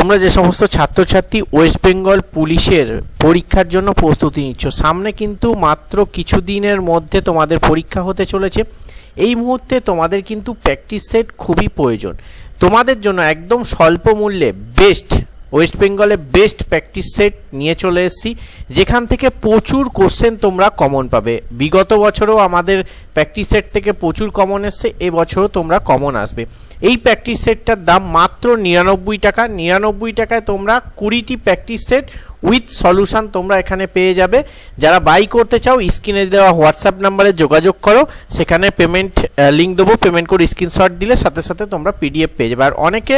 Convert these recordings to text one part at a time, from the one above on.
তোমরা যে সমস্ত ছাত্রছাত্রী ওয়েস্ট বেঙ্গল পুলিশের পরীক্ষার জন্য প্রস্তুতি নিচ্ছ, সামনে কিন্তু মাত্র কিছু দিনের মধ্যে তোমাদের পরীক্ষা হতে চলেছে। এই মুহূর্তে তোমাদের কিন্তু প্র্যাকটিস সেট খুবই প্রয়োজন। তোমাদের জন্য একদম স্বল্প মূল্যে বেস্ট ওয়েস্ট বেঙ্গলে বেস্ট প্র্যাকটিস সেট নিয়ে চলে এসেছি। যেখান থেকে প্রচুর কোশ্চেন তোমরা কমন পাবে। বিগত বছরও আমাদের প্র্যাকটিস সেট থেকে প্রচুর কমন এসছে এবছরও তোমরা কমন আসবে। এই প্র্যাকটিস সেটটার দাম মাত্র নিরানব্বই টাকা। নিরানব্বই টাকায় তোমরা কুড়িটি প্র্যাকটিস সেট উইথ সলিউশন তোমরা এখানে পেয়ে যাবে। যারা বাই করতে চাও, স্ক্রিনে দেওয়া হোয়াটসঅ্যাপ নাম্বারে যোগাযোগ করো। সেখানে পেমেন্ট লিঙ্ক দেবো। পেমেন্ট করে স্ক্রিনশট দিলে সাথে সাথে তোমরা পিডিএফ পেয়ে যাবে। আর অনেকে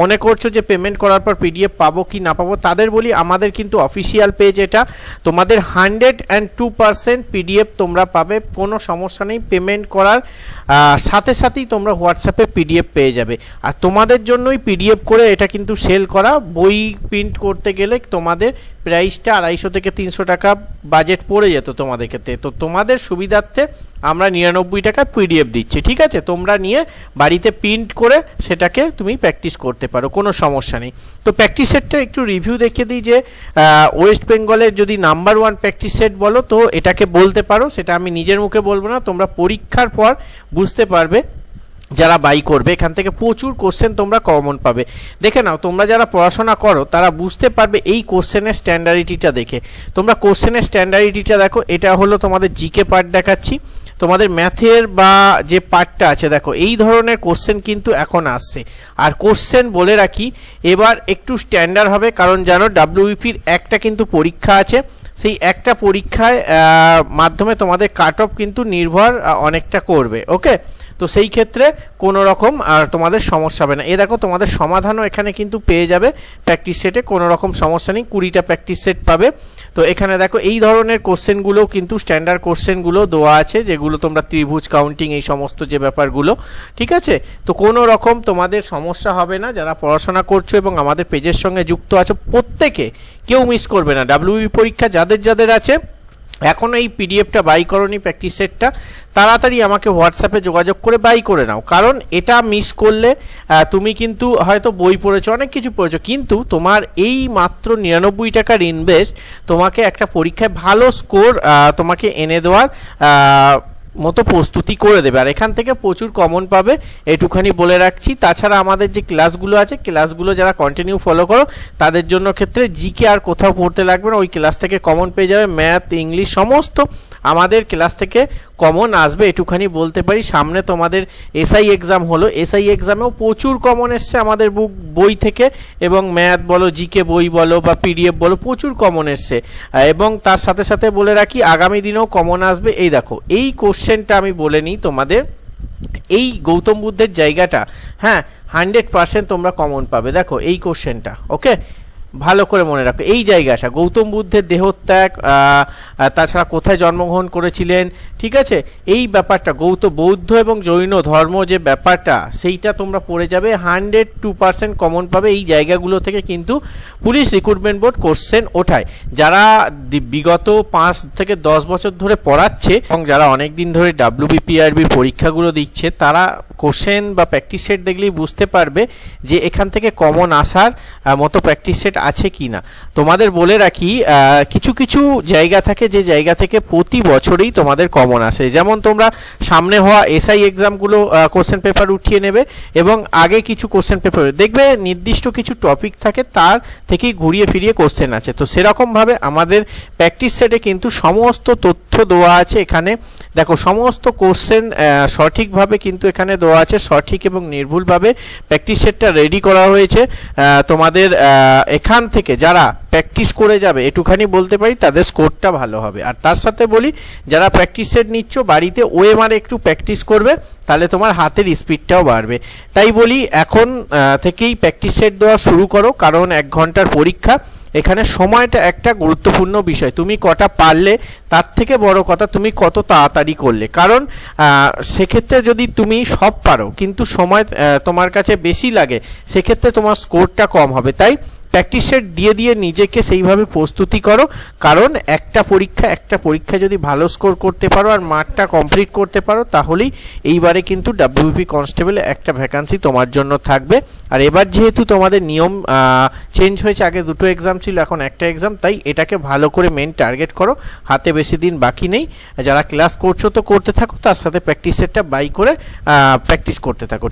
মনে করছ যে পেমেন্ট করার পর পিডিএফ পাবো কি না পাবো, তাদের বলি আমাদের কিন্তু অফিসিয়াল পেজ এটা। তোমাদের hundred and two percent PDF তোমরা পাবে। কোনো সমস্যা নেই, পেমেন্ট করার সাথে সাথেই তোমরা হোয়াটসঅ্যাপে পিডিএফ পেয়ে যাবে। আর তোমাদের জন্যই পিডিএফ করে এটা কিন্তু সেল করা। বই প্রিন্ট করতে গেলে তোমাদের প্রাইসটা আড়াইশো থেকে তিনশো টাকা বাজেট পড়ে যেত তোমাদের ক্ষেত্রে। তো তোমাদের সুবিধার্থে আমরা নিরানব্বই টাকা পিডিএফ দিচ্ছি, ঠিক আছে? তোমরা নিয়ে বাড়িতে প্রিন্ট করে সেটাকে তুমি প্র্যাকটিস করতে পারো, কোনো সমস্যা নেই। তো প্র্যাকটিস সেটটা একটু রিভিউ দেখে দিই যে ওয়েস্ট বেঙ্গলের যদি নাম্বার ওয়ান প্র্যাকটিস সেট বলো, তো এটাকে বলতে পারো, সেটা আমি নিজের মুখে বলব না, তোমরা পরীক্ষার পর বুঝতে পারবে যারা বাই করবে, এখান থেকে প্রচুর কোশ্চেন তোমরা কমন পাবে। দেখে নাও, তোমরা যারা পড়াশোনা করো, তারা বুঝতে পারবে এই কোশ্চেনের স্ট্যান্ডার্ডিটিটা দেখে। তোমরা কোশ্চেনের স্ট্যান্ডার্ডিটিটা দেখো, এটা হলো তোমাদের জিকে পার্ট দেখাচ্ছি। তোমাদের ম্যাথের বা যে পার্টটা আছে, দেখো, এই ধরনের কোশ্চেন কিন্তু এখন আসছে। আর কোশ্চেন বলে রাখি, এবার একটু স্ট্যান্ডার্ড হবে, কারণ জানো ডাব্লিউপির একটা কিন্তু পরীক্ষা আছে। সেই একটা পরীক্ষায় মাধ্যমে তোমাদের কাট অফ কিন্তু নির্ভর অনেকটা করবে ওকে তো সেই ক্ষেত্রে কোনো রকম আর তোমাদের সমস্যা হবে না। এ দেখো, তোমাদের সমাধানও এখানে কিন্তু পেয়ে যাবে প্র্যাকটিস সেটে কোনো রকম সমস্যা নেই, কুড়িটা প্র্যাকটিস সেট পাবে। তো এখানে দেখো, এই ধরনের কোশ্চেনগুলো কিন্তু স্ট্যান্ডার্ড কোশ্চেনগুলো দেওয়া আছে, যেগুলো তোমরা ত্রিভুজ কাউন্টিং এই সমস্ত যে ব্যাপারগুলো, ঠিক আছে? তো কোনো রকম তোমাদের সমস্যা হবে না, যারা পড়াশোনা করছ এবং আমাদের পেজের সঙ্গে যুক্ত আছো, প্রত্যেকে কেউ মিস করবে না। ডাব্লিউবি পরীক্ষা যাদের যাদের আছে এখনও এই পিডিএফটা বাই করনি প্র্যাকটিস সেটটা তাড়াতাড়ি আমাকে হোয়াটসঅ্যাপে যোগাযোগ করে বাই করে নাও। কারণ এটা মিস করলে তুমি কিন্তু হয়তো বই পড়েছো, অনেক কিছু পড়েছো, কিন্তু তোমার এই মাত্র নিরানব্বই টাকার ইনভেস্ট তোমাকে একটা পরীক্ষায় ভালো স্কোর তোমাকে এনে দেওয়ার মতো প্রস্তুতি করে দেবে। আর এখান থেকে প্রচুর কমন পাবে। এটুখানি বলে রাখছি। তাছাড়া আমাদের যে ক্লাসগুলো আছে ক্লাসগুলো যারা কন্টিনিউ ফলো করো, তাদের জন্য ক্ষেত্রে জিকে আর কোথাও পড়তে লাগবে না। ওই ক্লাস থেকে কমন পেয়ে যাবে। ম্যাথ ইংলিশ সমস্ত আমাদের ক্লাস থেকে কমন আসবে, এটুখানি বলতে পারি। সামনে তোমাদের এসআই এক্সাম হলো। এসআই এক্সামেও প্রচুর কমন এসছে আমাদের বুক বই থেকে, এবং ম্যাথ বলো জিকে বই বলো, বা পিডিএফ বলো, প্রচুর কমন এসছে। এবং তার সাথে সাথে বলে রাখি, আগামী দিনেও কমন আসবে। এই দেখো, এই কোশ্চেনটা আমি বলে নিই তোমাদের। এই গৌতম বুদ্ধের জায়গাটা হ্যাঁ হান্ড্রেড পার্সেন্ট তোমরা কমন পাবে। দেখো, এই কোশ্চেনটা ওকে ভালো করে মনে রাখো। এই জায়গাটা গৌতম বুদ্ধের দেহত্যাগ তাছাড়া কোথায় জন্মগ্রহণ করেছিলেন, ঠিক আছে? এই ব্যাপারটা, গৌত বৌদ্ধ এবং জৈন ধর্ম যে ব্যাপারটা, সেইটা তোমরা পড়ে যাবে। হান্ড্রেড টু পার্সেন্ট কমন পাবে এই জায়গাগুলো থেকে কিন্তু পুলিশ রিক্রুটমেন্ট বোর্ড কোশ্চেন ওঠায়। যারা বিগত পাঁচ থেকে দশ বছর ধরে পড়াচ্ছে এবং যারা অনেক দিন ধরে ডাব্লিউবিপিআরবির পরীক্ষাগুলো দিচ্ছে, তারা কোশ্চেন বা প্র্যাকটিস সেট দেখলেই বুঝতে পারবে যে এখান থেকে কমন আসার মতো প্র্যাকটিস সেট আছে কি না? তোমাদের বলে রাখি কিছু কিছু জায়গা থাকে, যে জায়গা থেকে প্রতি বছরেই তোমাদের কমন আসে। যেমন তোমরা সামনে হওয়া এসআই এক্সামগুলো কোশ্চেন পেপার উঠিয়ে নেবে এবং আগে কিছু কোশ্চেন পেপার দেখবে নির্দিষ্ট কিছু টপিক থাকে, তার থেকেই ঘুরিয়ে ফিরিয়ে কোশ্চেন আছে। তো সেরকমভাবে আমাদের প্র্যাকটিস সেটে কিন্তু সমস্ত তথ্য দেওয়া আছে এখানে। দেখো, সমস্ত কোশ্চেন সঠিকভাবে কিন্তু এখানে দেওয়া আছে। সঠিক এবং নির্ভুলভাবে প্র্যাকটিস সেটটা রেডি করা হয়েছে। তোমাদের এখান থেকে যারা প্র্যাকটিস করে যাবে এটুখানি বলতে পারি, তাদের স্কোরটা ভালো হবে। আর তার সাথে বলি, যারা প্র্যাকটিস সেট নিচ্ছ, বাড়িতে ওএমআর একটু প্র্যাকটিস করবে, তাহলে তোমার হাতের স্পিডটাও বাড়বে। তাই বলি, এখন থেকেই প্র্যাকটিস সেট দেওয়া শুরু করো, কারণ এক ঘণ্টার পরীক্ষা। এখানে সময়টা একটা গুরুত্বপূর্ণ বিষয়। তুমি কটা পারলে, তার থেকে বড় কথা, তুমি কত তাড়াতাড়ি করলে। কারণ সেক্ষেত্রে যদি তুমি সব পারো, কিন্তু সময় তোমার কাছে বেশি লাগে, সেক্ষেত্রে তোমার স্কোরটা কম হবে। তাই প্র্যাকটিস সেট দিয়ে দিয়ে নিজেকে সেইভাবে প্রস্তুতি করো। কারণ একটা পরীক্ষা একটা পরীক্ষা যদি ভালো স্কোর করতে পারো আর মাঠটা কমপ্লিট করতে পারো, তাহলেই এইবারে কিন্তু ডাব্লিউপি কনস্টেবলে একটা ভ্যাকান্সি তোমার জন্য থাকবে। আর এবার যেহেতু তোমাদের নিয়ম চেঞ্জ হয়েছে, আগে দুটো এক্সাম ছিল, এখন একটা এক্সাম তাই এটাকে ভালো করে মেন টার্গেট করো। হাতে বেশি দিন বাকি নেই। যারা ক্লাস করছ তো করতে থাকো, তার সাথে প্র্যাকটিস সেটটা বাই করে প্র্যাকটিস করতে থাকো।